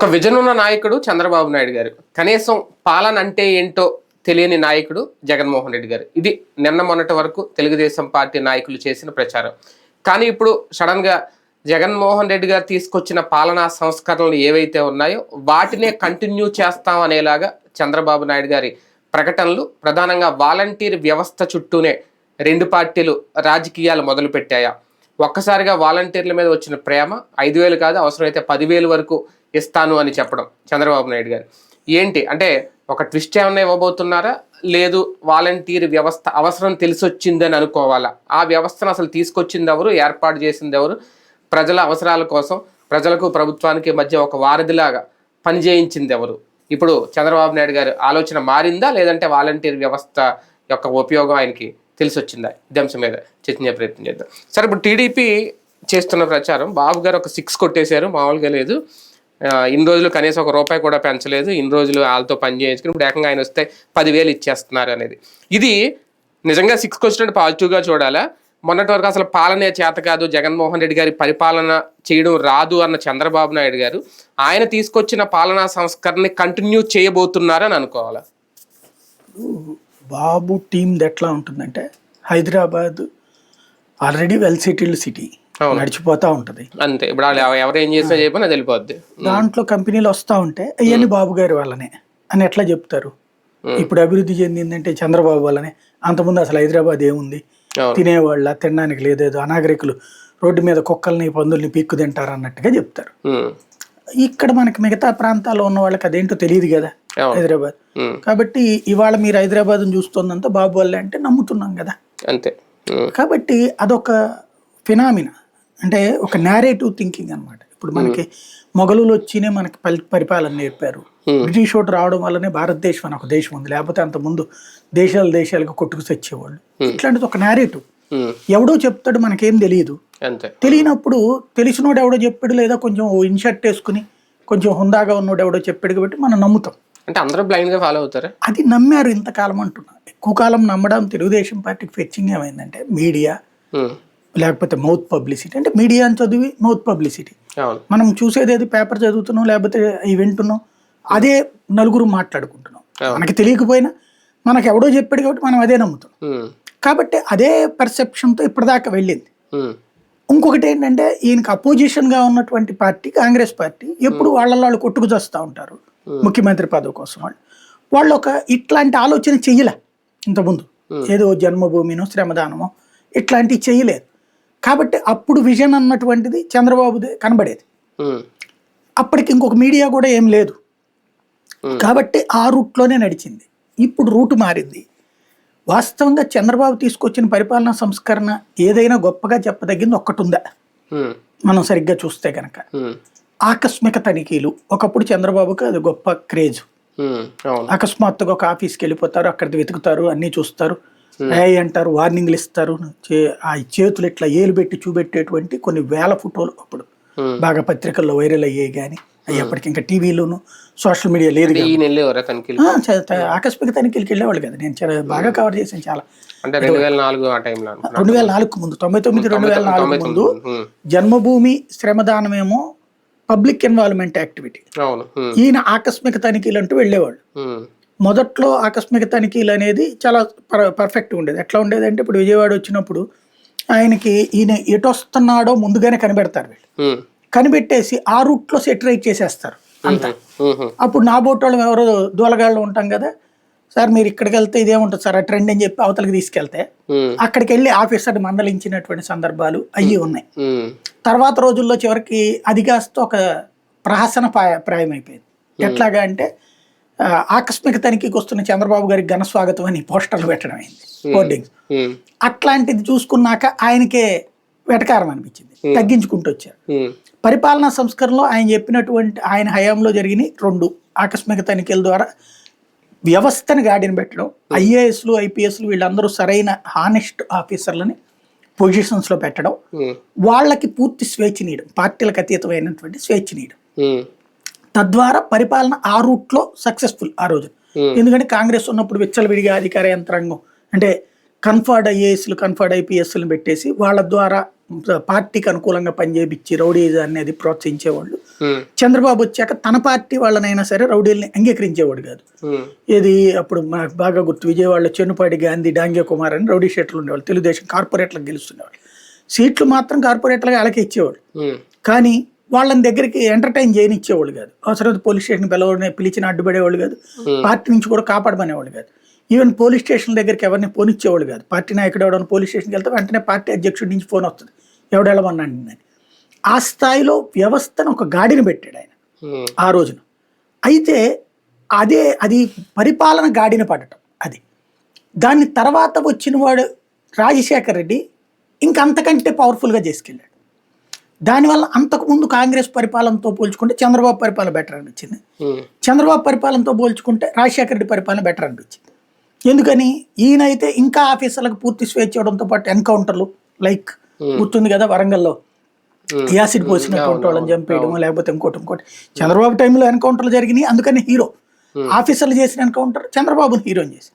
ఒక విజన్ ఉన్న నాయకుడు చంద్రబాబు నాయుడు గారు. కనీసం పాలన అంటే ఏంటో తెలియని నాయకుడు జగన్మోహన్ రెడ్డి గారు. ఇది నిన్న మొన్నటి వరకు తెలుగుదేశం పార్టీ నాయకులు చేసిన ప్రచారం. కానీ ఇప్పుడు సడన్గా జగన్మోహన్ రెడ్డి గారు తీసుకొచ్చిన పాలనా సంస్కరణలు ఏవైతే ఉన్నాయో వాటినే కంటిన్యూ చేస్తాం అనేలాగా చంద్రబాబు నాయుడు గారి ప్రకటనలు ప్రధానంగా వాలంటీర్ వ్యవస్థ చుట్టూనే రెండు పార్టీలు రాజకీయాలు మొదలుపెట్టాయా. ఒక్కసారిగా వాలంటీర్ల మీద వచ్చిన ప్రేమ ఐదు వేలు కాదు అవసరమైతే పదివేలు వరకు ఇస్తాను అని చెప్పడం చంద్రబాబు నాయుడు గారు. ఏంటి? అంటే ఒక ట్విస్ట్ ఏమైనా ఇవ్వబోతున్నారా? లేదు వాలంటీర్ వ్యవస్థ అవసరం తెలిసొచ్చిందని అనుకోవాలా? ఆ వ్యవస్థను అసలు తీసుకొచ్చింది ఎవరు ఏర్పాటు చేసింది ఎవరు ప్రజల అవసరాల కోసం ప్రజలకు ప్రభుత్వానికి మధ్య ఒక వారధిలాగా పనిచేయించింది ఎవరు ఇప్పుడు చంద్రబాబు నాయుడు గారు ఆలోచన మారిందా? లేదంటే వాలంటీర్ వ్యవస్థ యొక్క ఉపయోగం ఆయనకి తెలిసొచ్చిందా? వచ్చిందా అంశం మీద చర్చించే ప్రయత్నం చేద్దాం. సరే ఇప్పుడు టీడీపీ చేస్తున్న ప్రచారం బాబు గారు ఒక సిక్స్ కొట్టేశారు మామూలుగా లేదు. ఇన్ని రోజులు కనీసం ఒక రూపాయి కూడా పెంచలేదు. ఇన్ని రోజులు వాళ్ళతో పని చేయించుకుని ఇప్పుడు ఏకంగా ఆయన వస్తే పదివేలు ఇచ్చేస్తున్నారు అనేది. ఇది నిజంగా సిక్స్ క్వశ్చన్ పాజిటివ్గా చూడాలా? మొన్నటి వరకు అసలు పాలనే చేత కాదు జగన్మోహన్ రెడ్డి గారి పరిపాలన చేయడం రాదు అన్న చంద్రబాబు నాయుడు గారు ఆయన తీసుకొచ్చిన పాలనా సంస్కరణని కంటిన్యూ చేయబోతున్నారని అనుకోవాలా? బాబు టీమ్ ఎట్లా ఉంటుందంటే Hyderabad already well settled city నడిచిపోతా ఉంటది. అంతే. ఇప్పుడు ఎవరు ఏం చేసినా చెప్పినా వెళ్ళిపోద్ది. దాంట్లో కంపెనీలు వస్తా ఉంటే అవన్నీ బాబు గారి వల్లనే అని ఎట్లా చెప్తారు? ఇప్పుడు అభివృద్ధి చెందిందంటే చంద్రబాబు వల్లనే. అంతకుముందు అసలు హైదరాబాద్ ఏముంది? తినేవాళ్ళ తినడానికి లేదేదో అనాగరికులు. రోడ్డు మీద కుక్కల్ని పందుల్ని పీక్కు తింటారు అన్నట్టుగా చెప్తారు. ఇక్కడ మనకి మిగతా ప్రాంతాల్లో ఉన్న వాళ్ళకి అదేంటో తెలియదు కదా హైదరాబాద్. కాబట్టి ఇవాళ మీరు హైదరాబాద్ చూస్తుందంతా బాబు వల్లే అంటే నమ్ముతున్నాం కదా. అంతే. కాబట్టి అదొక ఫినామినా. అంటే ఒక నేరేటివ్ థింకింగ్ అన్నమాట. ఇప్పుడు మనకి మొఘలులు వచ్చినే మనకి పలి- పరిపాలన నేర్పారు. బ్రిటిష్ ఒకటి రావడం వల్లనే భారతదేశం అని ఒక దేశం ఉంది. లేకపోతే అంత ముందు దేశాలు దేశాలకు కొట్టుకు తెచ్చేవాళ్ళు ఇట్లాంటిది ఒక నేరేటివ్ ఎవడో చెప్తాడు మనకేం తెలియదు. తెలియనప్పుడు తెలిసినోడు ఎవడో చెప్పాడు లేదా కొంచెం ఇన్షర్ట్ వేసుకుని కొంచెం హుందాగా ఉన్నోడు ఎవడో చెప్పాడు కాబట్టి మనం నమ్ముతాం. అంటే అందరూ బ్లైండ్గా ఫాలో అవుతారా? అది నమ్మారు ఇంతకాలం అంటున్నా. ఎక్కువ కాలం నమ్మడం తెలుగుదేశం పార్టీకి ఫెచ్చింగ్ ఏమైందంటే మీడియా. లేకపోతే మౌత్ పబ్లిసిటీ అంటే మీడియా అని చదివి మౌత్ పబ్లిసిటీ మనం చూసేది ఏది పేపర్ చదువుతున్నాం లేకపోతే ఇవి వింటున్నాం అదే నలుగురు మాట్లాడుకుంటున్నాం. మనకి తెలియకపోయినా మనకి ఎవడో చెప్పాడు కాబట్టి మనం అదే నమ్ముతాం ఉమ్, కాబట్టి అదే పర్సెప్షన్తో ఇప్పటిదాకా వెళ్ళింది. ఇంకొకటి ఏంటంటే ఈయనకి అపోజిషన్గా ఉన్నటువంటి పార్టీ కాంగ్రెస్ పార్టీ ఎప్పుడు వాళ్ళ వాళ్ళు కొట్టుకు చేస్తూ ఉంటారు ముఖ్యమంత్రి పదవి కోసం వాళ్ళు. వాళ్ళు ఒక ఇట్లాంటి ఆలోచన చెయ్యలే ఇంతకుముందు. ఏదో జన్మభూమినో శ్రమదానమో ఇట్లాంటివి చేయలేదు కాబట్టి అప్పుడు విజన్ అన్నటువంటిది చంద్రబాబుదే కనబడేది. అప్పటికి ఇంకొక మీడియా కూడా ఏం లేదు. కాబట్టి ఆ రూట్లోనే నడిచింది. ఇప్పుడు రూట్ మారింది. వాస్తవంగా చంద్రబాబు తీసుకొచ్చిన పరిపాలనా సంస్కరణ ఏదైనా గొప్పగా చెప్పదగింది ఒక్కటి ఉందా మనం సరిగ్గా చూస్తే కనుక ఆకస్మిక తనిఖీలు. ఒకప్పుడు చంద్రబాబుకి అది గొప్ప క్రేజ్. అకస్మాత్తుగా ఒక ఆఫీస్కి వెళ్ళిపోతారు అక్కడ వెతుకుతారు అన్నీ చూస్తారు. ఏయ్ అంటారు వార్నింగ్లు ఇస్తారు. ఆ చేతులు ఇట్లా ఏలు పెట్టి చూపెట్టేటువంటి కొన్ని వేల ఫోటోలు అప్పుడు. బాగా పత్రికల్లో వైరల్ అయ్యాయి కానీ అయ్యప్పటికి ఇంకా టీవీలోను సోషల్ మీడియా లేదు ఆకస్మిక తనిఖీలకి వెళ్ళేవాళ్ళు కదా. నేను బాగా కవర్ చేశాను చాలా. అంటే రెండు వేల నాలుగు ఆ టైంలో అనుకుంటా. రెండు వేల నాలుగు ముందు తొంభై తొమ్మిది రెండు వేల నాలుగు ముందు జన్మభూమి శ్రమదానమేమో పబ్లిక్ ఇన్వాల్వ్మెంట్ యాక్టివిటీ. ఈయన ఆకస్మిక తనిఖీలు అంటూ వెళ్ళేవాళ్ళు మొదట్లో ఆకస్మిక తనిఖీలు అనేది చాలా పర్ పర్ఫెక్ట్ ఉండేది. ఎట్లా ఉండేది అంటే ఇప్పుడు విజయవాడ వచ్చినప్పుడు ఆయనకి ఈయన ఎటు వస్తున్నాడో ముందుగానే కనిపెడతారు వీళ్ళు. కనిపెట్టేసి ఆ రూట్లో సెటరైట్ చేసేస్తారు అంతా. అప్పుడు నా బోటోళ్ళు ఎవరో దూలగాళ్ళు ఉంటాం కదా సార్ మీరు ఇక్కడికి వెళ్తే ఇదేముంటుంది సార్ ఆ ట్రెండ్ అని చెప్పి అవతలకి తీసుకెళ్తే అక్కడికి వెళ్ళి ఆఫీసర్ మందలించినటువంటి సందర్భాలు అయ్యి ఉన్నాయి. తర్వాత రోజుల్లో చివరికి అది కాస్త ఒక ప్రహసన ప్రాయ- ప్రాయం అయిపోయింది ఎట్లాగా అంటే ఆకస్మిక తనిఖీకి వస్తున్న చంద్రబాబు గారికి ఘన స్వాగతం అని పోస్టర్లు పెట్టడం అయింది హోర్డింగ్స్ అట్లాంటిది చూసుకున్నాక ఆయనకే వెటకారం అనిపించింది తగ్గించుకుంటూ వచ్చారు. పరిపాలనా సంస్కరణలో ఆయన చెప్పినటువంటి ఆయన హయాంలో జరిగిన రెండు ఆకస్మిక తనిఖీల ద్వారా వ్యవస్థని గాడిన పెట్టడం ఐఏఎస్లు ఐపీఎస్లు వీళ్ళందరూ సరైన హానెస్ట్ ఆఫీసర్లని పొజిషన్స్లో పెట్టడం వాళ్ళకి పూర్తి స్వేచ్ఛనీయడం పార్టీలకు అతీతమైనటువంటి స్వేచ్ఛనీయడం తద్వారా పరిపాలన ఆ రూట్లో సక్సెస్ఫుల్ ఆ రోజు. Hmm. ఎందుకంటే కాంగ్రెస్ ఉన్నప్పుడు విచ్చలవిడిగా అధికార యంత్రాంగం అంటే కన్ఫర్డ్ ఐఏఎస్లు కన్ఫర్డ్ ఐపీఎస్లు పెట్టేసి వాళ్ళ ద్వారా పార్టీకి అనుకూలంగా పనిచేపించి రౌడీజాన్ని అది ప్రోత్సహించేవాళ్ళు. ఉమ్, చంద్రబాబు వచ్చాక తన పార్టీ వాళ్ళనైనా సరే రౌడీల్ని అంగీకరించేవాడు కాదు. ఉమ్, ఏది అప్పుడు మనకు బాగా గుర్తు విజయవాడలో చెన్నుపాటి గాంధీ డాంగే కుమార్ అని రౌడీ షెట్లు ఉండేవాళ్ళు. తెలుగుదేశం కార్పొరేట్లకు గెలుస్తుండేవాళ్ళు సీట్లు మాత్రం కార్పొరేట్లుగా వాళ్ళకే ఇచ్చేవాడు ఉమ్, కానీ వాళ్ళని దగ్గరికి ఎంటర్టైన్ చేయనిచ్చేవాళ్ళు కాదు. అవసరం పోలీస్ స్టేషన్ పిలవని పిలిచిన అడ్డుపడేవాళ్ళు కాదు. పార్టీ నుంచి కూడా కాపాడమనేవాళ్ళు కాదు. ఈవెన్ పోలీస్ స్టేషన్ దగ్గరికి ఎవరిని పోనిచ్చేవాళ్ళు కాదు. పార్టీ నాయకుడు ఎవడన్నా పోలీస్ స్టేషన్కి వెళ్తే వెంటనే పార్టీ అధ్యక్షుడి నుంచి ఫోన్ వస్తుంది. ఎవడు వెళ్ళమన్నాడు అని ఆ స్థాయిలో వ్యవస్థను ఒక గాడిని పెట్టాడు ఆయన. ఉమ్, ఆ రోజున. అయితే అదే అది పరిపాలన గాడిన పడటం అది. దాని తర్వాత వచ్చిన వాడు రాజశేఖర్ రెడ్డి ఇంకంతకంటే పవర్ఫుల్గా చేసుకెళ్ళాడు. దానివల్ల అంతకుముందు కాంగ్రెస్ పరిపాలనతో పోల్చుకుంటే చంద్రబాబు పరిపాలన బెటర్ అనిపించింది. ఉమ్, చంద్రబాబు పరిపాలనతో పోల్చుకుంటే రాజశేఖర రెడ్డి పరిపాలన బెటర్ అనిపించింది. ఎందుకని? ఈయనైతే ఇంకా ఆఫీసర్లకు పూర్తి స్వేచ్ఛ ఇవ్వడంతో పాటు ఎన్కౌంటర్లు లైక్ గుర్తుంది కదా వరంగల్లో? ఉమ్, యాసిడ్ పోసినటువంటి వాళ్ళని చంపేయడం లేకపోతే ఇంకోటి ఇంకోటి. చంద్రబాబు టైంలో ఎన్కౌంటర్లు జరిగినాయి అందుకని హీరో. ఆఫీసర్లు చేసిన ఎన్కౌంటర్ చంద్రబాబుని హీరోని చేసి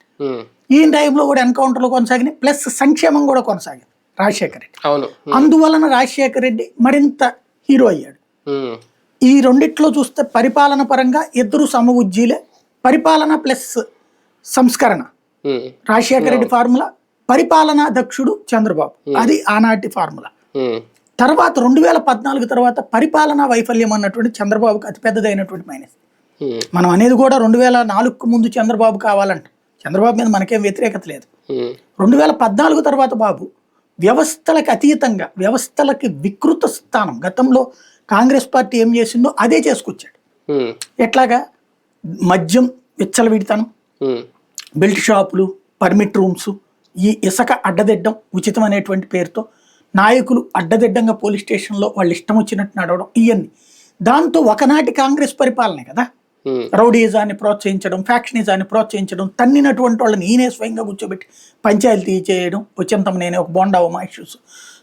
ఈయన టైంలో కూడా ఎన్కౌంటర్లు కొనసాగినాయి ప్లస్ సంక్షేమం కూడా కొనసాగింది. రాజశేఖర రెడ్డి. అవును. అందువలన రాజశేఖర రెడ్డి మరింత హీరో అయ్యాడు. ఈ రెండిట్లో చూస్తే పరిపాలన పరంగా ఇద్దరు సమవుజ్జీలే పరిపాలన ప్లస్ సంస్కరణ. రాజశేఖర రెడ్డి ఫార్ములా పరిపాలనా దక్షుడు చంద్రబాబు. అది ఆనాటి ఫార్ములా. తర్వాత రెండు వేల పద్నాలుగు తర్వాత పరిపాలనా వైఫల్యం అన్నటువంటి చంద్రబాబుకి అతిపెద్దదైనటువంటి మైనస్. మనం అనేది కూడా రెండు వేల నాలుగుకు ముందు చంద్రబాబు కావాలంట. చంద్రబాబు మీద మనకేం వ్యతిరేకత లేదు. రెండు వేల పద్నాలుగు తర్వాత బాబు వ్యవస్థలకు అతీతంగా వ్యవస్థలకి వికృత స్థానం. గతంలో కాంగ్రెస్ పార్టీ ఏం చేసిందో అదే చేసుకొచ్చాడు. ఎట్లాగా? మద్యం విచ్చలవిడితనం బెల్ట్ షాపులు పర్మిట్ రూమ్స్ ఈ ఇసుక అడ్డదిడ్డం ఉచితం అనేటువంటి పేరుతో నాయకులు అడ్డదిడ్డంగా పోలీస్ స్టేషన్లో వాళ్ళు ఇష్టం వచ్చినట్టు నడవడం ఇవన్నీ దాంతో ఒకనాటి కాంగ్రెస్ పరిపాలనే కదా? రౌడీజాన్ని ప్రోత్సహించడం ఫ్యాక్షనిజాన్ని ప్రోత్సహించడం తన్నినటువంటి వాళ్ళని ఈయనే స్వయంగా కూర్చోబెట్టి పంచాయతీ చేయడం వచ్చేంతం నేనే ఒక బోండా ఉమా ఇష్యూస్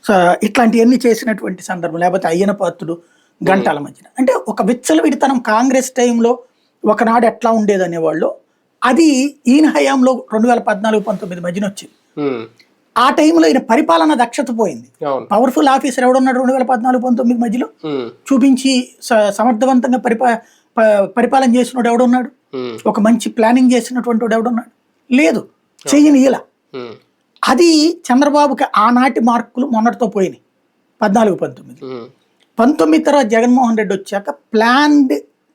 సో ఇట్లాంటివన్నీ చేసినటువంటి సందర్భం లేకపోతే అయ్యన పాత్రుడు గంటల మధ్యన. అంటే ఒక విచ్చలవిడితనం కాంగ్రెస్ టైంలో ఒకనాడు ఎట్లా ఉండేది అనేవాళ్ళు అది ఈయన హయాంలో రెండు వేల పద్నాలుగు పంతొమ్మిది మధ్యన వచ్చింది. ఉమ్, ఆ టైంలో ఈయన పరిపాలన దక్షత పోయింది. పవర్ఫుల్ ఆఫీసర్ ఎవడున్నాడు రెండు వేల పద్నాలుగు పంతొమ్మిది మధ్యలో? చూపించి సమర్థవంతంగా పరిపా పరిపాలన చేసినోడు ఎవడున్నాడు? ఒక మంచి ప్లానింగ్ చేసినటువంటి వాడు ఎవడున్నాడు? లేదు. చెయ్యని ఇలా అది చంద్రబాబుకి ఆనాటి మార్కులు మొన్నటితో పోయినాయి. పద్నాలుగు పంతొమ్మిది. పంతొమ్మిది తర్వాత జగన్మోహన్ రెడ్డి వచ్చాక ప్లాన్డ్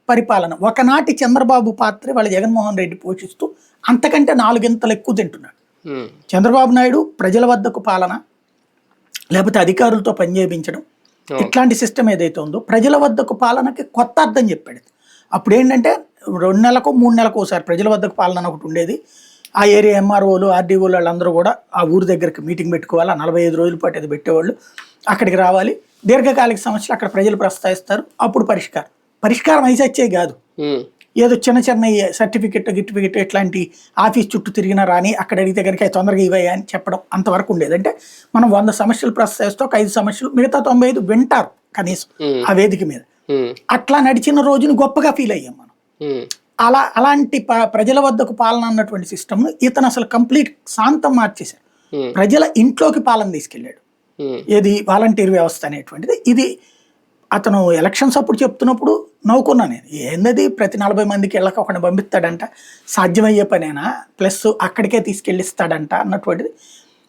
పరిపాలన. ఒకనాటి చంద్రబాబు పాత్ర వాళ్ళ జగన్మోహన్ రెడ్డి పోషిస్తూ అంతకంటే నాలుగింతలు ఎక్కువ తింటున్నాడు. చంద్రబాబు నాయుడు ప్రజల వద్దకు పాలన లేకపోతే అధికారులతో పనిచేయించడం. ఇట్లాంటి సిస్టమ్ ఏదైతే ఉందో ప్రజల వద్దకు పాలనకి కొత్త అర్థం చెప్పాడు. అప్పుడు ఏంటంటే రెండు నెలలకు మూడు నెలలకు ఒకసారి ప్రజల వద్దకు పాలన ఒకటి ఉండేది. ఆ ఏరియా ఎంఆర్ఓలు ఆర్డీఓలు వాళ్ళందరూ కూడా ఆ ఊరి దగ్గరికి మీటింగ్ పెట్టుకోవాలి. ఆ నలభై ఐదు రోజుల పాటు అది పెట్టేవాళ్ళు. అక్కడికి రావాలి. దీర్ఘకాలిక సమస్యలు అక్కడ ప్రజలు ప్రస్తావిస్తారు. అప్పుడు పరిష్కారం. పరిష్కారం అయితే కాదు. ఏదో చిన్న చిన్న సర్టిఫికెట్ గిట్టిఫికెట్ ఇట్లాంటి ఆఫీస్ చుట్టూ తిరిగినా రాని అక్కడ అడిగితే కనుక "అవి తొందరగా ఇవ్వయా అని చెప్పడం అంతవరకు ఉండేది. అంటే మనం వంద సమస్యలు ప్రస్తావిస్తే ఒక ఐదు సమస్యలు మిగతా తొంభై ఐదు వింటారు కనీసం ఆ వేదిక మీద. అట్లా నడిచిన రోజుని గొప్పగా ఫీల్ అయ్యాం మనం. అలా అలాంటి ప్రజల వద్దకు పాలన అన్నటువంటి సిస్టమ్ను ఇతను అసలు కంప్లీట్ శాంతం మార్చేశాడు. ప్రజల ఇంట్లోకి పాలన తీసుకెళ్ళాడు. ఏది వాలంటీర్ వ్యవస్థ అనేటువంటిది. ఇది అతను ఎలక్షన్స్ అప్పుడు చెప్తున్నప్పుడు నవ్వుకున్నా నేను. ఏందది? ప్రతి నలభై మందికి ఇళ్ళకి ఒకటి పంపిస్తాడంట. సాధ్యమయ్యే పనేనా? ప్లస్ అక్కడికే తీసుకెళ్ళిస్తాడంట అన్నటువంటిది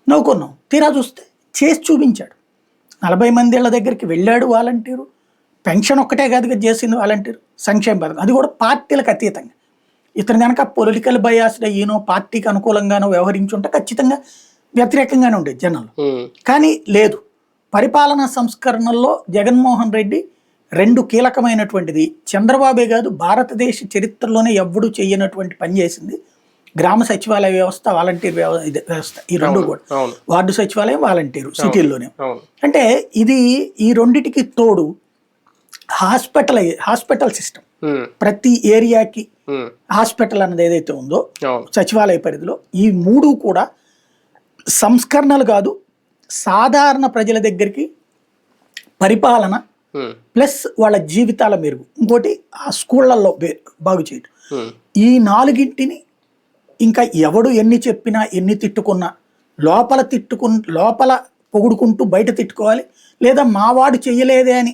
నవ్వుకున్నాం. తీరా చూస్తే చేసి చూపించాడు. నలభై మంది ఇళ్ళ దగ్గరికి వెళ్ళాడు వాలంటీరు. పెన్షన్ ఒక్కటే కాదు చేసింది వాలంటీర్. సంక్షేమ పథకం. అది కూడా పార్టీలకు అతీతంగా. ఇతను కనుక పొలిటికల్ బయాస్డ్ అయ్యినో పార్టీకి అనుకూలంగానో వ్యవహరించుంటే ఖచ్చితంగా వ్యతిరేకంగానే ఉండేది జనాలు. కానీ లేదు. పరిపాలనా సంస్కరణల్లో జగన్మోహన్ రెడ్డి రెండు కీలకమైనటువంటిది. చంద్రబాబే కాదు భారతదేశ చరిత్రలోనే ఎవ్వడూ చేయనటువంటి పని చేసింది. గ్రామ సచివాలయ వ్యవస్థ వాలంటీర్ వ్యవస్థ. ఈ రెండు కూడా. వార్డు సచివాలయం వాలంటీరు సిటీల్లోనే. అంటే ఇది ఈ రెండిటికి తోడు హాస్పిటల్ హాస్పిటల్ సిస్టమ్. ప్రతి ఏరియాకి హాస్పిటల్ అన్నది ఏదైతే ఉందో సచివాలయ పరిధిలో ఈ మూడు కూడా సంస్కరణలు కాదు సాధారణ ప్రజల దగ్గరికి పరిపాలన ప్లస్ వాళ్ళ జీవితాల మెరుగు. ఇంకోటి ఆ స్కూళ్ళల్లో బాగు చేయడం ఈ నాలుగింటిని ఇంకా ఎవడు ఎన్ని చెప్పినా ఎన్ని తిట్టుకున్నా లోపల తిట్టుకు లోపల పొగుడుకుంటూ బయట తిట్టుకోవాలి లేదా మావాడు చెయ్యలేదే అని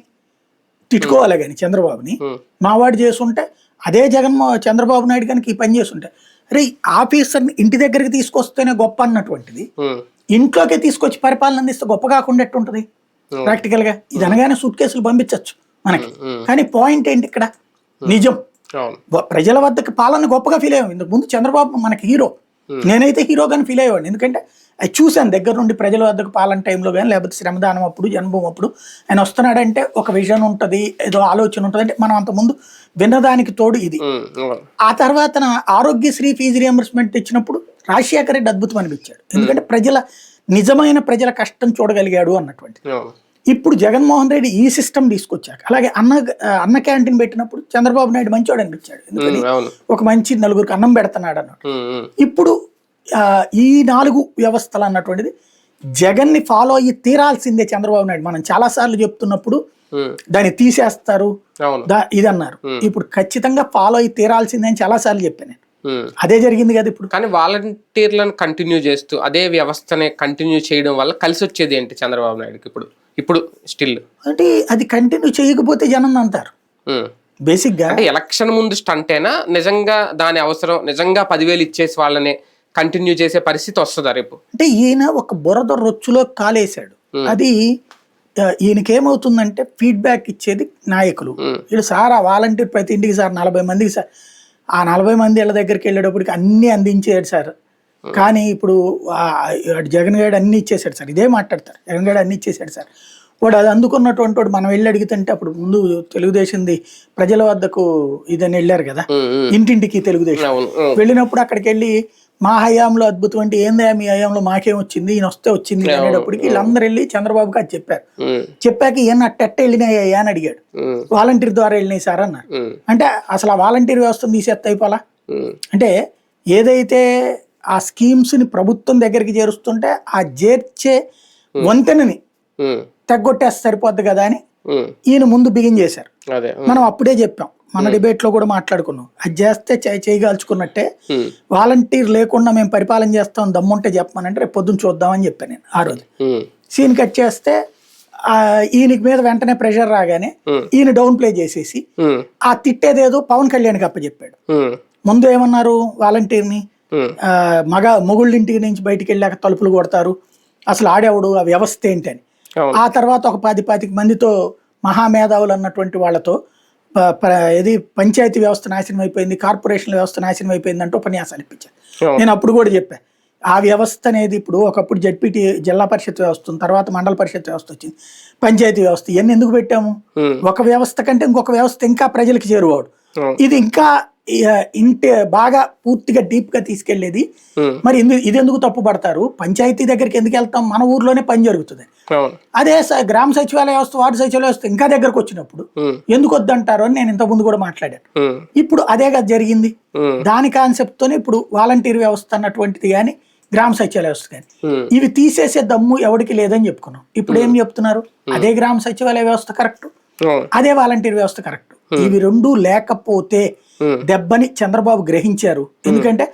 తిట్టుకోవాలి కానీ చంద్రబాబుని. మావాడు చేసుంటే అదే జగన్మో చంద్రబాబు నాయుడు కనుక ఈ పని చేసుంటే రే ఆఫీసర్ని ఇంటి దగ్గరికి తీసుకొస్తేనే గొప్ప అన్నటువంటిది. ఇంట్లోకే తీసుకొచ్చి పరిపాలన అందిస్తే గొప్ప కాకుండా Hmm. ప్రాక్టికల్గా ఇది అనగానే సూట్ కేసులు పంపించవచ్చు మనకి. కానీ పాయింట్ ఏంటి ఇక్కడ? నిజం. ప్రజల వద్దకు పాలన గొప్పగా ఫీల్ అయ్యాం. ఇంతకు ముందు చంద్రబాబు మనకి హీరో. నేనైతే హీరోగాని ఫీల్ అయ్యేవాడిని. ఎందుకంటే అది చూశాను దగ్గర నుండి ప్రజల వద్దకు పాలన టైంలో కానీ లేకపోతే శ్రమదానం అప్పుడు జన్మభూమి అప్పుడు. ఆయన వస్తున్నాడంటే ఒక విజన్ ఉంటుంది ఏదో ఆలోచన ఉంటుంది. అంటే మనం అంతకుముందు విన్నదానికి తోడు ఇది. అవును. ఆ తర్వాత ఆరోగ్యశ్రీ ఫీజు రియంబర్స్మెంట్ తెచ్చినప్పుడు రాజశేఖర రెడ్డి అద్భుతం అనిపించాడు. ఎందుకంటే ప్రజల నిజమైన ప్రజల కష్టం చూడగలిగాడు అన్నటువంటి. అవును ఇప్పుడు జగన్మోహన్ రెడ్డి ఈ సిస్టమ్ తీసుకొచ్చాక అలాగే అన్న అన్న క్యాంటీన్ పెట్టినప్పుడు చంద్రబాబు నాయుడు మంచివాడు అనిపించాడు. ఎందుకని? ఒక మంచి నలుగురికి అన్నం పెడుతున్నాడు అన్నాడు ఉమ్, ఇప్పుడు ఈ నాలుగు వ్యవస్థలు అన్నటువంటిది జగన్ని ఫాలో అయ్యి తీరాల్సిందే చంద్రబాబు నాయుడు. మనం చాలాసార్లు చెప్తున్నప్పుడు ఉమ్, దాన్ని తీసేస్తారు. ఇది అన్నారు. ఇప్పుడు ఖచ్చితంగా ఫాలో అయ్యి తీరాల్సిందే అని చాలాసార్లు చెప్పాను నేను. ఉమ్. అదే జరిగింది కదా ఇప్పుడు. కానీ వాలంటీర్లను కంటిన్యూ చేస్తూ అదే వ్యవస్థని కంటిన్యూ చేయడం వల్ల కలిసి వచ్చేది ఏంటి చంద్రబాబు నాయుడుకి ఇప్పుడు? ఇప్పుడు స్టిల్ అంటే అది కంటిన్యూ చేయకపోతే జనం అంటారు. బేసిక్గా అంటే ఎలక్షన్ ముందు స్టంట్ అయినా నిజంగా దాని అవసరం నిజంగా పదివేలు ఇచ్చేసి వాళ్ళని కంటిన్యూ చేసే పరిస్థితి వస్తుందా రేపు? అంటే ఈయన ఒక బురద రొచ్చులో కాలేశాడు. అది ఆ, ఈయనకేమవుతుందంటే ఫీడ్బ్యాక్ ఇచ్చేది నాయకులు. ఉమ్, వీళ్ళు సార్ ఆ వాలంటీర్ ప్రతి ఇంటికి సార్ నలభై మందికి సార్. ఆ నలభై మంది ఇళ్ళ దగ్గరికి వెళ్ళేటప్పటికి అన్నీ అందించాడు సార్. కానీ ఇప్పుడు జగన్ గారు అన్ని ఇచ్చేసాడు సార్. ఇదే మాట్లాడతారు. జగన్ గారు అన్ని ఇచ్చేసాడు సార్. వాడు అది అందుకున్నటువంటి వాడు మనం వెళ్ళి అడిగితే అప్పుడు ముందు తెలుగుదేశంది ప్రజల వద్దకు ఇదని వెళ్ళారు కదా. ఇంటింటికి తెలుగుదేశం. వెళ్ళినప్పుడు అక్కడికి వెళ్ళి మా హయాంలో అద్భుతం అంటే ఏందా మీ హయాంలో మాకేం వచ్చింది? ఈయన వస్తే వచ్చింది అనేటప్పటికి వీళ్ళందరూ వెళ్ళి చంద్రబాబుకి అది చెప్పారు. చెప్పాక ఈయన టెట్ట వెళ్ళినాయ్యా అని అడిగాడు. వాలంటీర్ ద్వారా వెళ్ళినాయి సార్ అన్నారు. అంటే అసలు ఆ వాలంటీర్ వ్యవస్థను తీసేస్తే అయిపోలా అంటే ఏదైతే ఆ స్కీమ్స్ని ప్రభుత్వం దగ్గరికి చేరుస్తుంటే ఆ చేర్చే వంతెనని తగ్గొట్టేస్తే సరిపోద్ది కదా అని ఈయన ముందు బిగిన్ చేశారు. మనం అప్పుడే చెప్పాం. మన డిబేట్లో కూడా మాట్లాడుకున్నాం. అది చేస్తే చేయి చేయగాల్చుకున్నట్టే వాలంటీర్ లేకుండా మేము పరిపాలన చేస్తాం దమ్ముంటే చెప్పమనంటే రేపు పొద్దున్న చూద్దామని చెప్పాను నేను ఆ రోజు. సీన్ కట్ చేస్తే ఆ, ఈయనకి మీద వెంటనే ప్రెషర్ రాగానే ఈయన డౌన్ ప్లే చేసేసి ఆ తిట్టేదేదో పవన్ కళ్యాణ్కి అప్పచెప్పాడు. ఉమ్, ముందు ఏమన్నారు వాలంటీర్ని? మగ మొగుళ్ళింటికి నుంచి బయటికి వెళ్ళాక తలుపులు కొడతారు. అసలు ఆడేవాడు? ఆ వ్యవస్థ ఏంటని. ఆ తర్వాత ఒక పది పాతిక మందితో మహామేధావులు అన్నటువంటి వాళ్ళతో ఇది పంచాయతీ వ్యవస్థ నాశనం అయిపోయింది కార్పొరేషన్ వ్యవస్థ నాశనం అయిపోయింది అంటూ ఉపన్యాసాలు ఇప్పించాను నేను అప్పుడు కూడా చెప్పా ఆ వ్యవస్థ అనేది ఇప్పుడు ఒకప్పుడు జడ్పీటీ జిల్లా పరిషత్ వ్యవస్థ ఉంది, తర్వాత మండల పరిషత్ వ్యవస్థ వచ్చింది పంచాయతీ వ్యవస్థ. ఇవన్నీ ఎందుకు పెట్టాము? ఉమ్, ఒక వ్యవస్థ కంటే ఇంకొక వ్యవస్థ ఇంకా ప్రజలకు చేరువాడు ఇది ఇంకా ఇంటి బాగా పూర్తిగా డీప్గా తీసుకెళ్ళేది మరి ఇందు ఎందుకు తప్పు పడతారు? పంచాయతీ దగ్గరికి ఎందుకు వెళ్తాం? మన ఊర్లోనే పని జరుగుతుంది. అదే గ్రామ సచివాలయ వ్యవస్థ వార్డు సచివాలయ వ్యవస్థ ఇంకా దగ్గరకు వచ్చినప్పుడు ఎందుకు వద్దంటారు అని నేను ఇంత ముందు కూడా మాట్లాడాను. ఇప్పుడు అదే కదా జరిగింది. దాని కాన్సెప్ట్ తోనే ఇప్పుడు వాలంటీర్ వ్యవస్థ అన్నటువంటిది కానీ గ్రామ సచివాలయ వ్యవస్థ కానీ ఇవి తీసేసే దమ్ము ఎవరికి లేదని చెప్పుకున్నాం. ఇప్పుడు ఏం చెప్తున్నారు? అదే గ్రామ సచివాలయ వ్యవస్థ కరెక్ట్. అదే వాలంటీర్ వ్యవస్థ కరెక్ట్. ఇవి రెండు లేకపోతే ఉమ్, దెబ్బని చంద్రబాబు గ్రహించారు. ఎందుకంటే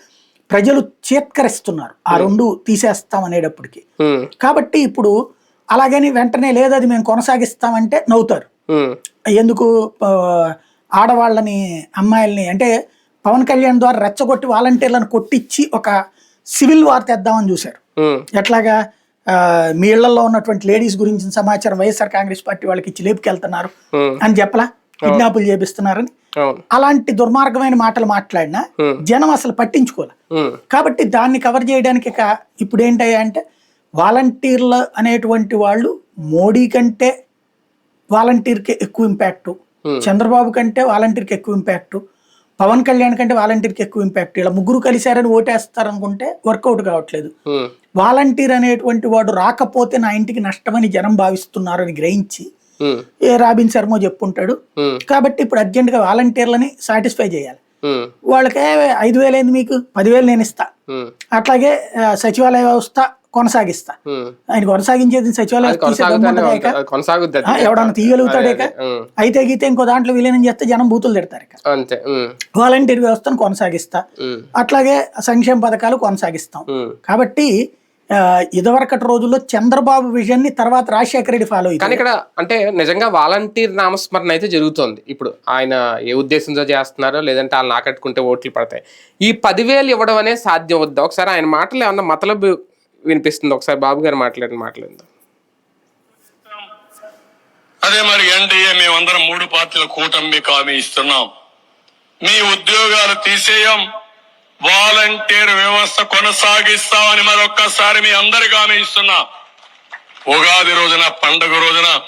ప్రజలు చేత్కరిస్తున్నారు. ఆ రెండు తీసేస్తాం అనేటప్పటికి. కాబట్టి ఇప్పుడు అలాగని వెంటనే లేదు అది మేము కొనసాగిస్తామంటే నవ్వుతారు. ఎందుకు? ఆడవాళ్ళని అమ్మాయిల్ని అంటే పవన్ కళ్యాణ్ ద్వారా రెచ్చగొట్టి వాలంటీర్లను కొట్టించి ఒక సివిల్ వార్ తెద్దామని చూశారు. ఎట్లాగా? ఆ, మీ ఇళ్ళలో ఉన్నటువంటి లేడీస్ గురించిన సమాచారం వైఎస్ఆర్ కాంగ్రెస్ పార్టీ వాళ్ళకి ఇచ్చి లేపుకెళ్తున్నారు అని చెప్పలా? కిడ్నాపులు చేపిస్తున్నారని అలాంటి దుర్మార్గమైన మాటలు మాట్లాడినా జనం అసలు పట్టించుకోలే. కాబట్టి దాన్ని కవర్ చేయడానికి ఇక ఇప్పుడు ఏంటయ్యా అంటే వాలంటీర్లు అనేటువంటి వాళ్ళు మోడీ కంటే వాలంటీర్కి ఎక్కువ ఇంపాక్ట్. చంద్రబాబు కంటే వాలంటీర్కి ఎక్కువ ఇంపాక్ట్ పవన్ కళ్యాణ్ కంటే వాలంటీర్కి ఎక్కువ ఇంపాక్ట్. ఇలా ముగ్గురు కలిశారని ఓటేస్తారనుకుంటే వర్కౌట్ కావట్లేదు. వాలంటీర్ అనేటువంటి వాడు రాకపోతే నా ఇంటికి నష్టమని జనం భావిస్తున్నారు అని గ్రహించి ఏ రాబిన్ శర్మ చెప్పుంటాడు? కాబట్టి ఇప్పుడు అర్జెంటుగా వాలంటీర్లని సాటిస్ఫై చేయాలి. వాళ్ళకే ఐదు వేలు అయింది మీకు? పదివేలు నేను ఇస్తా. అట్లాగే సచివాలయ వ్యవస్థ కొనసాగిస్తా. ఆయన కొనసాగించేది సచివాలయ ఎవడన్నా తీయగలుగుతాడే అదే, అదే. ఉమ్, అయితే గీతే ఇంకో దాంట్లో విలీనం చేస్తే జనం బూతులు తిడతారు అంతే వాలంటీర్ వ్యవస్థను కొనసాగిస్తా. అట్లాగే సంక్షేమ పథకాలు కొనసాగిస్తాం. కాబట్టి ఇదివరకటి రోజుల్లో చంద్రబాబు విజన్ని తర్వాత రాజశేఖర రెడ్డి ఫాలో కానీ ఇక్కడ అంటే నిజంగా వాలంటీర్ నామస్మరణ అయితే జరుగుతోంది. ఇప్పుడు ఆయన ఏ ఉద్దేశంతో చేస్తున్నారో లేదంటే వాళ్ళు నాకట్టుకుంటే ఓట్లు పడతాయి. ఈ పదివేలు ఇవ్వడం అనేది సాధ్యం వద్దా? ఒకసారి ఆయన మాటలు ఏమన్నా మతలబు వినిపిస్తుంది? ఒకసారి బాబు గారు మాట్లాడిన మాట్లాడింది అదే మరి ఎన్డీఏ మేమందరం మూడు పార్టీల కూటమి మీకు హామీ ఇస్తున్నాం. మీ ఉద్యోగాలు తీసేయం. వాలంటీర్ వ్యవస్థ కొనసాగిస్తామని మరొక్కసారి మీ అందరికి ఆమె ఇస్తున్నా. ఉగాది రోజున పండుగ రోజున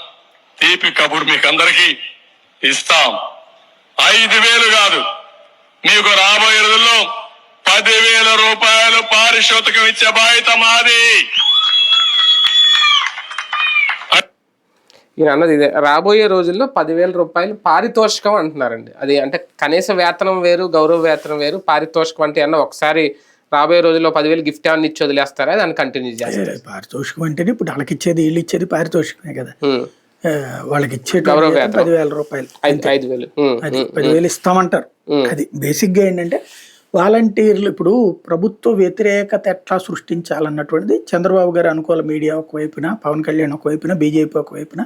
తీపి కబుర్ మీకు అందరికీ ఇస్తాం. ఐదు వేలు కాదు. మీకు రాబోయే రోజుల్లో పదివేల రూపాయలు పారిశోతకం ఇచ్చే బాధ్యత మాది. ఈయన అన్నది ఇదే. రాబోయే రోజుల్లో పదివేల రూపాయలు పారితోషికం అంటున్నారండి. అది అంటే కనీస వేతనం వేరు గౌరవ వేతనం వేరు పారితోషికం అంటే అన్న ఒకసారి రాబోయే రోజుల్లో పదివేలు గిఫ్ట్ ఏమన్నా ఇచ్చి వదిలేస్తారా? దాన్ని కంటిన్యూ చేస్తారు? పారితోషికం అంటేనే ఇప్పుడు వాళ్ళకి ఇచ్చేది వీళ్ళు ఇచ్చేది పారితోషికమే కదా. వాళ్ళకి వేతనం. పదివేల రూపాయలు. ఐదు వేలు. పదివేలు ఇస్తామంటారు. అది బేసిక్గా ఏంటంటే వాలంటీర్లు ఇప్పుడు ప్రభుత్వ వ్యతిరేకత ఎట్లా సృష్టించాలన్నటువంటిది చంద్రబాబు గారు అనుకూల మీడియా ఒకవైపున పవన్ కళ్యాణ్ ఒకవైపున బీజేపీ ఒకవైపున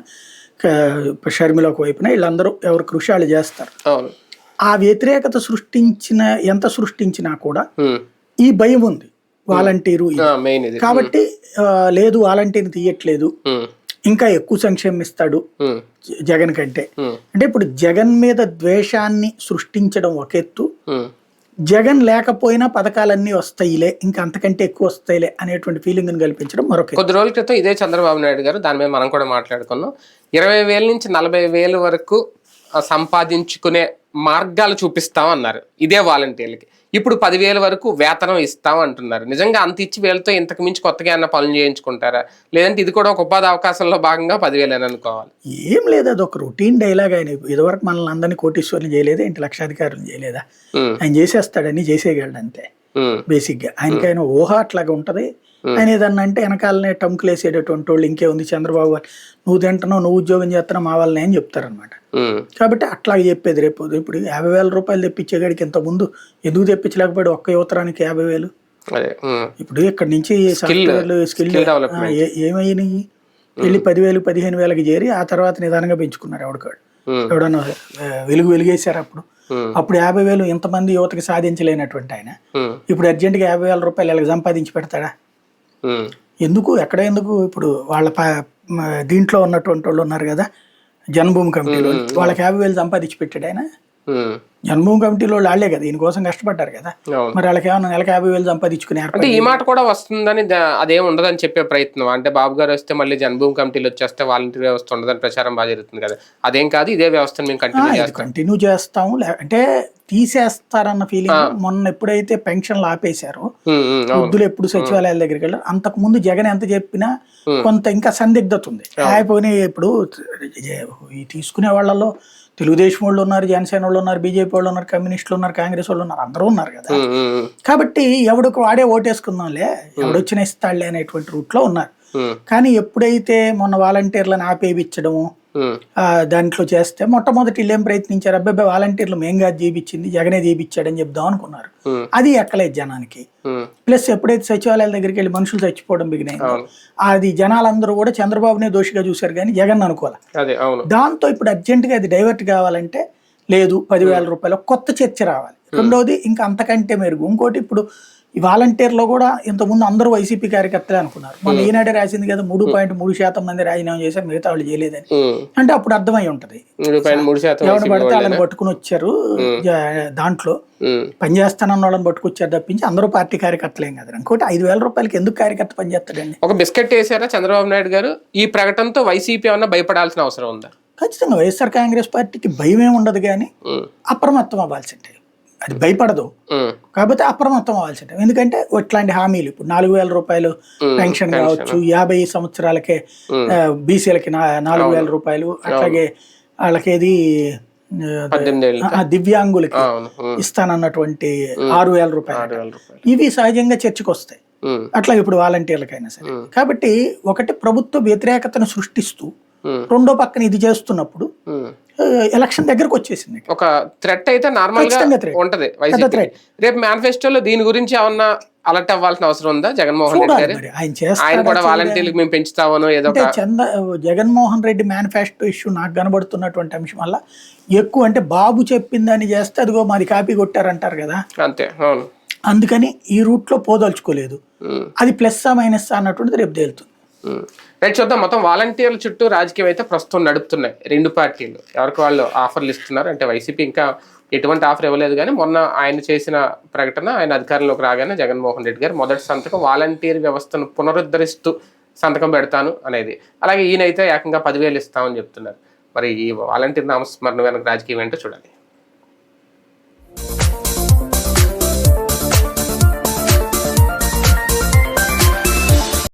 షర్మిల ఒకవైపున వీళ్ళందరూ ఎవరు కృషి వాళ్ళు చేస్తారు ఆ వ్యతిరేకత సృష్టించిన ఎంత సృష్టించినా కూడా. ఈ భయం ఉంది. వాలంటీరు కాబట్టి లేదు వాలంటీర్ తీయట్లేదు. ఇంకా ఎక్కువ సంక్షేమం ఇస్తాడు జగన్ కంటే. అంటే ఇప్పుడు జగన్ మీద ద్వేషాన్ని సృష్టించడం ఒక ఎత్తు. జగన్ లేకపోయినా పథకాలన్నీ వస్తాయిలే ఇంకా అంతకంటే ఎక్కువ వస్తాయిలే అనేటువంటి ఫీలింగ్ కల్పించడం మరొక కొద్ది రోజుల క్రితం ఇదే చంద్రబాబు నాయుడు గారు దాని మీద మనం కూడా మాట్లాడుకున్నాం. ఇరవై వేల నుంచి నలభై వేల వరకు సంపాదించుకునే మార్గాలు చూపిస్తాం అన్నారు. ఇదే వాలంటీర్లకి. ఇప్పుడు పదివేల వరకు వేతనం ఇస్తాం అంటున్నారు. నిజంగా అంత ఇచ్చి వీళ్ళతో ఇంతకు మించి కొత్తగా ఏమన్నా పనులు చేయించుకుంటారా? లేదంటే ఇది కూడా ఒక ఉపాధి అవకాశంలో భాగంగా పదివేలు అని అనుకోవాలి. ఏం లేదు అది ఒక రొటీన్ డైలాగ్ ఆయన. ఇదివరకు మనల్ని అందరినీ కోటీశ్వర్లు చేయలేదా? ఇంటి లక్షాధికారులు చేయలేదా? ఆయన చేసేస్తాడని చేసేయగలడు అంతే ఉమ్, బేసిక్గా ఆయనకి ఆయన ఊహ అట్లాగా ఉంటది. ఆయన ఏదన్నా అంటే వెనకాలనే టంకులు వేసేటటువంటి వాళ్ళు ఇంకే ఉంది చంద్రబాబు గారు. నువ్వు తింటున్నావు నువ్వు ఉద్యోగం చేస్తున్నావు మా వాళ్ళని అని చెప్తారనమాట కాబట్టి అట్లా చెప్పేది రేపు ఇప్పుడు యాభై వేల రూపాయలు తెప్పించేగాడికి ఇంత ముందు ఎందుకు తెప్పించలేకపోయాడు ఒక్క యువతరానికి యాభై వేలు? ఇప్పుడు ఇక్కడ నుంచి స్కిల్. ఏమైనాయి వెళ్ళి పదివేలు పదిహేను వేలకి చేరి ఆ తర్వాత నిదానంగా పెంచుకున్నారు ఎవడికాడు. ఎవడన్నా వెలుగు వెలుగేశారు అప్పుడు. అప్పుడు యాభై వేలు ఇంతమంది యువతకి సాధించలేనటువంటి ఆయన. ఇప్పుడు అర్జెంటుగా యాభై వేల రూపాయలు ఇలా సంపాదించి పెడతాడా? ఎందుకు? ఎక్కడ ఎందుకు? ఇప్పుడు వాళ్ళ దీంట్లో ఉన్నటువంటి వాళ్ళు ఉన్నారు కదా జన్మభూమి కమిటీలో. వాళ్ళకి యాభై వేలు సంపాదించి పెట్టాడు ఆయన. జన్మభూమి కమిటీలో వాళ్ళు వాళ్ళే కదా దీనికోసం కష్టపడ్డారు కదా. మరి వాళ్ళకి ఏమన్నా నెలకు యాభై వేలు సంపాదించుకుని అంటే ఈ మాట కూడా వస్తుందని అదేం ఉండదని చెప్పే ప్రయత్నం. అంటే బాబు గారు వస్తే మళ్ళీ జన్మభూమి కమిటీలు వచ్చేస్తే వాలంటీర్ వ్యవస్థ ఉండదని ప్రచారం బాగా జరుగుతుంది కదా. అదేం కాదు ఇదే వ్యవస్థను మేము కంటిన్యూ చేస్తాం. కంటిన్యూ చేస్తాము. అంటే తీసేస్తారన్న ఫీలింగ్ మొన్న ఎప్పుడైతే పెన్షన్లు ఆపేశారో వృద్ధులు ఎప్పుడు సచివాలయాల దగ్గరికి వెళ్ళారు అంతకు ముందు జగన్ ఎంత చెప్పినా కొంత ఇంకా సందిగ్ధత ఉంది. అయిపోయి ఇప్పుడు తీసుకునే వాళ్ళలో తెలుగుదేశం వాళ్ళు ఉన్నారు జనసేన వాళ్ళు ఉన్నారు బీజేపీ వాళ్ళు ఉన్నారు కమ్యూనిస్టులు ఉన్నారు కాంగ్రెస్ వాళ్ళు ఉన్నారు అందరూ ఉన్నారు కదా. కాబట్టి ఎవడికి వాడే ఓటేసుకుందాంలే ఎవడొచ్చిన ఇస్తాడులే అనేటువంటి రూట్లో ఉన్నారు. కానీ ఎప్పుడైతే మొన్న వాలంటీర్లను ఆపేయించడము ఉమ్, ఆ, దాంట్లో చేస్తే మొట్టమొదటి వీళ్ళు ఏం ప్రయత్నించారు? అబ్బాయి వాలంటీర్లు మేం కాదు జీపించింది జగనే జీపించాడని చెప్దాం అనుకున్నారు. అది ఎక్కలేదు జనానికి. ప్లస్ ఎప్పుడైతే సచివాలయాల దగ్గరికి వెళ్ళి మనుషులు చచ్చిపోవడం బిగినాయిందో. అది జనాలందరూ కూడా చంద్రబాబునే దోషిగా చూశారు కానీ జగన్ అనుకోవాలి? దాంతో ఇప్పుడు అర్జెంటుగా అది డైవర్ట్ కావాలంటే లేదు పదివేల రూపాయలు కొత్త చర్చ రావాలి. రెండోది ఇంకా అంతకంటే మెరుగు. ఇంకోటి ఇప్పుడు ఈ వాలంటీర్లో కూడా ఇంతకుముందు అందరూ వైసీపీ కార్యకర్తలే అనుకున్నారు. మన ఈనాడే రాసింది కదా మూడు పాయింట్ మూడు శాతం మంది రాజీనామా చేశారు మిగతా వాళ్ళు చేయలేదని. అంటే అప్పుడు అర్థమై ఉంటది. ఎవరు పడితే వాళ్ళేనా? పట్టుకుని వచ్చారు దాంట్లో. పనిచేస్తానన్న వాళ్ళని పట్టుకొచ్చారు తప్పించి అందరూ పార్టీ కార్యకర్తలేం కదా. ఇంకోటి ఐదు వేల రూపాయలకి ఎందుకు కార్యకర్త పనిచేస్తాడండి ఒక బిస్కెట్ వేసారా చంద్రబాబు నాయుడు గారు? ఈ ప్రకటనతో వైసీపీ ఏమన్నా భయపడాల్సిన అవసరం ఉందా? ఖచ్చితంగా వైఎస్ఆర్ కాంగ్రెస్ పార్టీకి భయమే ఉండదు కానీ అప్రమత్తం అవ్వాల్సిందే. అది భయపడదు. కాకపోతే అప్రమత్తం అవ్వాల్సిందే ఎందుకంటే ఇట్లాంటి హామీలు ఇప్పుడు నాలుగు వేల రూపాయలు పెన్షన్ కావచ్చు యాభై సంవత్సరాలకే బీసీలకి నాలుగు వేల రూపాయలు అట్లాగే వాళ్ళకేది దివ్యాంగులకి ఇస్తానన్నటువంటి ఆరు వేల రూపాయలు. ఇవి సహజంగా చర్చకు వస్తాయి అట్లా ఇప్పుడు వాలంటీర్లకైనా సరే. కాబట్టి ఒకటి ప్రభుత్వ వ్యతిరేకతను సృష్టిస్తూ రెండో పక్కన ఇది చేస్తున్నప్పుడు ఎలక్షన్ దగ్గరకు వచ్చేసింది. ఒక థ్రెట్ అయితే నార్మల్. ఉంటది. రేపు మేనిఫెస్టోలో దీని గురించి ఏమన్నా అలర్ట్ అవ్వాల్సిన అవసరం ఉందా? జగన్మోహన్ రెడ్డి ఆయన కూడా? వాలంటీర్లకు మేము పెంచుతామను ఏదో చంద జగన్మోహన్ రెడ్డి మేనిఫెస్టో ఇష్యూ నాకు కనబడుతున్నటువంటి అంశం వల్ల ఎక్కువ అంటే బాబు చెప్పిందని చేస్తే అదిగో మాది కాపీ కొట్టారంటారు కదా. అంతే అవును. అందుకని ఈ రూట్లో పోదలుచుకోలేదు. ఉమ్, అది ప్లస్ మైనస్ అన్నటువంటిది రేపు తేలుతుంది. రైట్ చూద్దాం మొత్తం వాలంటీర్ల చుట్టూ రాజకీయం అయితే ప్రస్తుతం నడుపుతున్నాయి. రెండు పార్టీలు. ఎవరికి వాళ్ళు ఆఫర్లు ఇస్తున్నారు? అంటే వైసీపీ ఇంకా ఎటువంటి ఆఫర్ ఇవ్వలేదు కానీ మొన్న ఆయన చేసిన ప్రకటన ఆయన అధికారంలోకి రాగానే జగన్మోహన్ రెడ్డి గారు మొదటి సంతకం వాలంటీర్ వ్యవస్థను పునరుద్ధరిస్తూ సంతకం పెడతాను అనేది. అలాగే ఈయనైతే ఏకంగా పదివేలు ఇస్తామని చెప్తున్నారు. మరి ఈ వాలంటీర్ నామస్మరణ వెనక రాజకీయం ఏంటో చూడాలి.